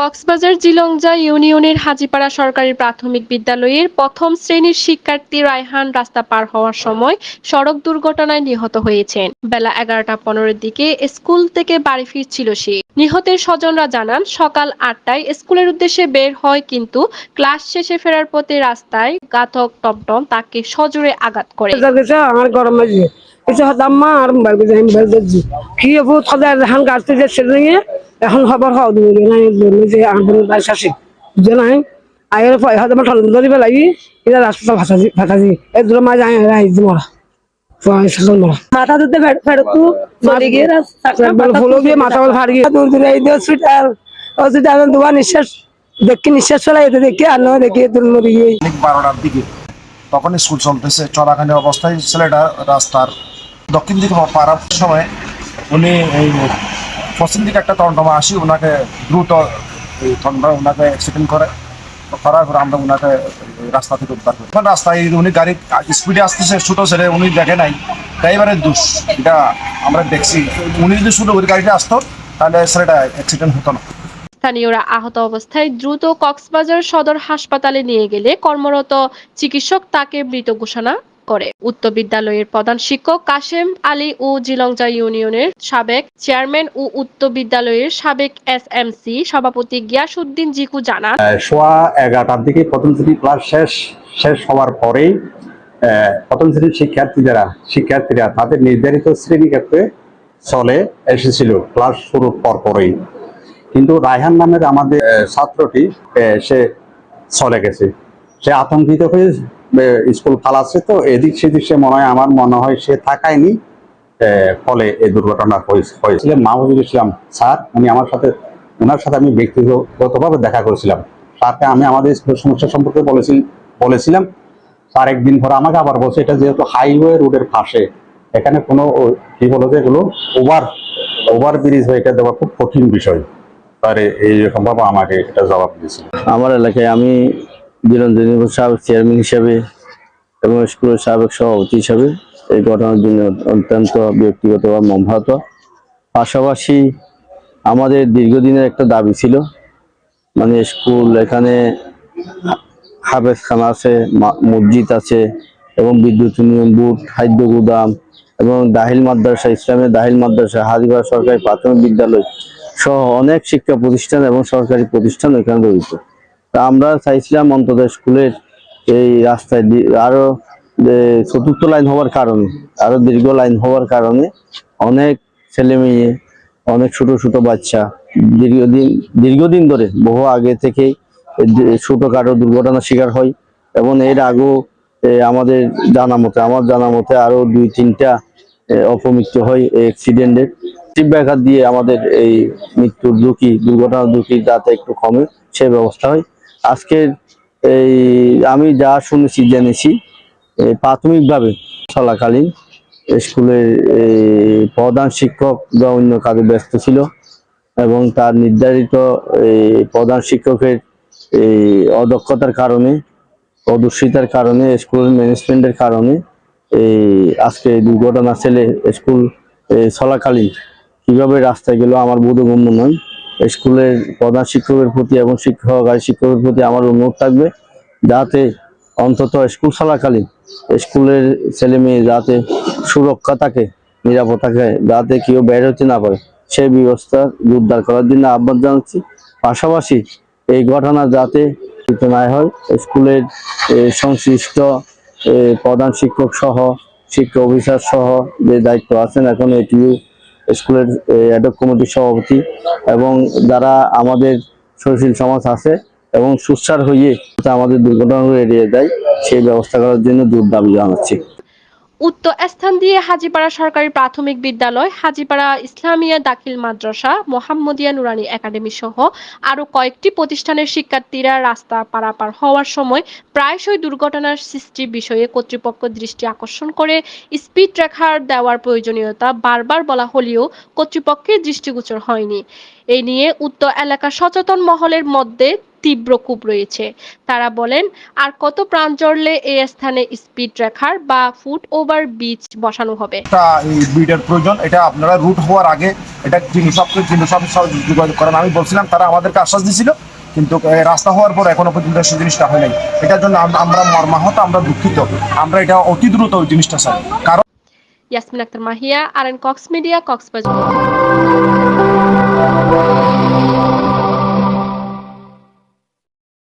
কক্সবাজার জিলংজা ইউনিয়নের হাজিপাড়া সরকারি প্রাথমিক বিদ্যালয়ের প্রথম শ্রেণির শিক্ষার্থী রায়হান রাস্তা পার হওয়ার সময় সড়ক দুর্ঘটনায় নিহত হয়েছেন। বেলা এগারোটা পনেরোর দিকে স্কুল থেকে বাড়ি ফিরছিল সে। নিহতের স্বজনরা জানান, সকাল আটটায় স্কুলের উদ্দেশ্যে বের হয় কিন্তু ক্লাস শেষে ফেরার পথে রাস্তায় ঘাতক টমটম তাকে সজোরে আঘাত করে। আমার গরম কিছু হতাম মা, আর কি এখন খবর নাই যে আমার বাড়ি শাসি বুঝে নাই। আয়ের পয়সা তোমার ঠল ধরিবে লাগি এটা রাস্তা ভাসাজি ভাসাজি এই দুটো মাঝে আয় রাই মরা মাথা ধুতে ফেরতু চলে গিয়ে ফুলো গিয়ে মাথা বল ফাড় গিয়ে। দূর দূরে এই হসপিটাল হসপিটাল দুবার নিঃশ্বাস দেখি নিঃশ্বাস ফেলাই দেখি আর নয় দেখি দূর মরে গিয়ে। বারোটার দিকে তখন স্কুল চলতেছে। চলাকালীন অবস্থায় ছেলেটা রাস্তার দক্ষিণ দিকে পারার সময়। উনি এই পশ্চিম দিকে একটা টমটমা আসি ওনাকে দ্রুত টমটমা ওনাকে অ্যাক্সিডেন্ট করে, করার পর আমরা ওনাকে রাস্তা থেকে উদ্ধার করি। রাস্তায় উনি গাড়ি স্পিডে আসতেছে, ছোটো ছেলে, উনি দেখে নাই। ড্রাইভারের দোষ, এটা আমরা দেখছি। উনি যদি শুধু ওই গাড়িটা আসতো, তাহলে ছেলেটা অ্যাক্সিডেন্ট হতো না। স্থানীয়রা আহত অবস্থায় দ্রুত কক্সবাজার সদর হাসপাতালে নিয়ে গেলে কর্মরত চিকিৎসক তাকে মৃত ঘোষণা করে। উচ্চ বিদ্যালয়ের প্রধান শিক্ষক কাশেম আলী ও জিলংজা ইউনিয়নের সাবেক চেয়ারম্যান ও উচ্চ বিদ্যালয়ের সাবেক এসএমসি সভাপতি গিয়াসউদ্দিন জিকু জানান সোয়া এগারোটার দিকে প্রথম শ্রেণির ক্লাস শেষ শেষ হওয়ার পরেই প্রথম শ্রেণির শিক্ষার্থীরা শিক্ষার্থীরা তাদের নির্ধারিত শ্রেণীক্ষেত্রে চলে এসেছিল, ক্লাস শুরুর পর পরেই। কিন্তু রায়হান নামের আমাদের ছাত্রটি সে চলে গেছে। সে আতঙ্কিত হয়ে স্কুল ফালাচ্ছে তো, এদিক সেদিক সে মনে হয় আমার মনে হয় সে থাকায়নি। ফলে এই দুর্ঘটনা হয়েছে- হয়েছিল মাহবুবুল ইসলাম স্যার, উনি আমার সাথে ওনার সাথে আমি ব্যক্তিগতভাবে দেখা করেছিলাম। তাকে আমি আমাদের স্কুলের সমস্যা সম্পর্কে বলেছি, বলেছিলাম। তার একদিন পরে আমাকে আবার বলছে, এটা যেহেতু হাইওয়ে রোডের পাশে, এখানে কোনো কি বলো যে এগুলো ওভার ওভার ব্রিজ হয়ে, এটা দেওয়া খুব কঠিন বিষয়। আমাকে এটা জবাব দিয়েছিল। আমার এলাকায় আমি বিরঞ্জন সাবেক চেয়ারম্যান হিসাবে এবং স্কুলের সাবেক সভাপতি হিসাবে এই ঘটনার জন্য অত্যন্ত ব্যক্তিগত বা মর্মাহত পাশাপাশি আমাদের দীর্ঘদিনের একটা দাবি ছিল মানে স্কুল এখানে হাফেজখানা আছে মসজিদ আছে এবং বিদ্যুৎ উন্নয়ন বোর্ড খাদ্য গুদাম এবং দাহিল মাদ্রাসা, ইসলামের দাহিল মাদ্রাসা হাদিবা সরকারি প্রাথমিক বিদ্যালয় সহ অনেক শিক্ষা প্রতিষ্ঠান এবং সরকারি প্রতিষ্ঠান এখানে রয়েছে। তা আমরা চাইছিলাম অন্তত স্কুলের এই রাস্তায় দি- আরও চতুর্থ লাইন হওয়ার কারণে, আরও দীর্ঘ লাইন হওয়ার কারণে অনেক ছেলে মেয়ে, অনেক ছোট ছোট বাচ্চা দীর্ঘদিন দীর্ঘদিন ধরে, বহু আগে থেকে ছোটখাটো দুর্ঘটনার শিকার হয় এবং এর আগেও আমাদের জানা মতে, আমার জানা মতে আরও দুই, তিনটা অপমৃত্যু হয় এই অ্যাক্সিডেন্টের ব্যাঘাত দিয়ে আমাদের এই মৃত্যুর ঝুঁকি, দুর্ঘটনার ঝুঁকি যাতে একটু কমে, সে ব্যবস্থা হয়। আজকের এই আমি যা শুনেছি, জেনেছি প্রাথমিকভাবে চলাকালীন স্কুলের প্রধান শিক্ষক বা অন্য কাজে ব্যস্ত ছিল এবং তার নির্ধারিত এই প্রধান শিক্ষকের এই অদক্ষতার কারণে, অদূষিতার কারণে, স্কুল ম্যানেজমেন্টের কারণে এই আজকে দুর্ঘটনা ছেলে স্কুল চলাকালীন কীভাবে রাস্তায় গেল আমার বোধগম্য নয়। স্কুলের প্রধান শিক্ষকের প্রতি এবং শিক্ষক আর শিক্ষকের প্রতি আমার অনুরোধ থাকবে যাতে অন্তত স্কুল চলাকালীন স্কুলের ছেলে মেয়ে যাতে সুরক্ষা থাকে, নিরাপদ থাকে, যাতে কেউ বের হতে না পারে সেই ব্যবস্থা জোরদার করার জন্য আহ্বান জানাচ্ছি। পাশাপাশি এই ঘটনা যাতে না হয়, স্কুলের সংশ্লিষ্ট প্রধান শিক্ষক সহ, শিক্ষা অফিসার সহ যে দায়িত্ব আছেন, এখন এটিও স্কুলের অ্যাডক কমিটির সভাপতি এবং যারা আমাদের সহশীল সমাজ আছে এবং সুস্বার হয়ে আমাদের দুর্ঘটনাগুলো এড়িয়ে দেয় সেই ব্যবস্থা করার জন্য দূর দাবি জানাচ্ছি। উত্তর স্থান দিয়ে হাজিপাড়া সরকারি প্রাথমিক বিদ্যালয়, হাজিপাড়া ইসলামিয়া দাখিল মাদ্রাসা, মোহাম্মদিয়া নুরানি একাডেমি সহ আরও কয়েকটি প্রতিষ্ঠানের শিক্ষার্থীরা রাস্তা পারাপার হওয়ার সময় প্রায়শই দুর্ঘটনার সৃষ্টি বিষয়ে কর্তৃপক্ষ দৃষ্টি আকর্ষণ করে স্পিড রেখার দেওয়ার প্রয়োজনীয়তা বারবার বলা হলেও কর্তৃপক্ষের দৃষ্টিগোচর হয়নি। এই নিয়ে উত্তর এলাকার সচেতন মহলের মধ্যে তীব্র কূপ রয়েছে। তারা বলেন আর কত প্রাণ জড়লে এই স্থানে স্পিড রেখার বা ফুট ওভার ব্রিজ বসানো হবে? ব্রিডের প্রয়োজন এটা আপনারা রুট হওয়ার আগে এটা জিনিস সব জিনিস সব যোগাযোগ করেন। আমি বলছিলাম তারা আমাদেরকে আশ্বাস দিছিল কিন্তু রাস্তা হওয়ার পর এখনও পর্যন্ত সেই জিনিসটা হয় নাই। এটার জন্য আমরা মর্মাহত আমরা দুঃখিত। আমরা এটা অতি দ্রুত ওই জিনিসটা চাই। কারণ ইয়াসমিন আক্তার মাহিয়া আর এন কক্স মিডিয়া কক্সবাজার।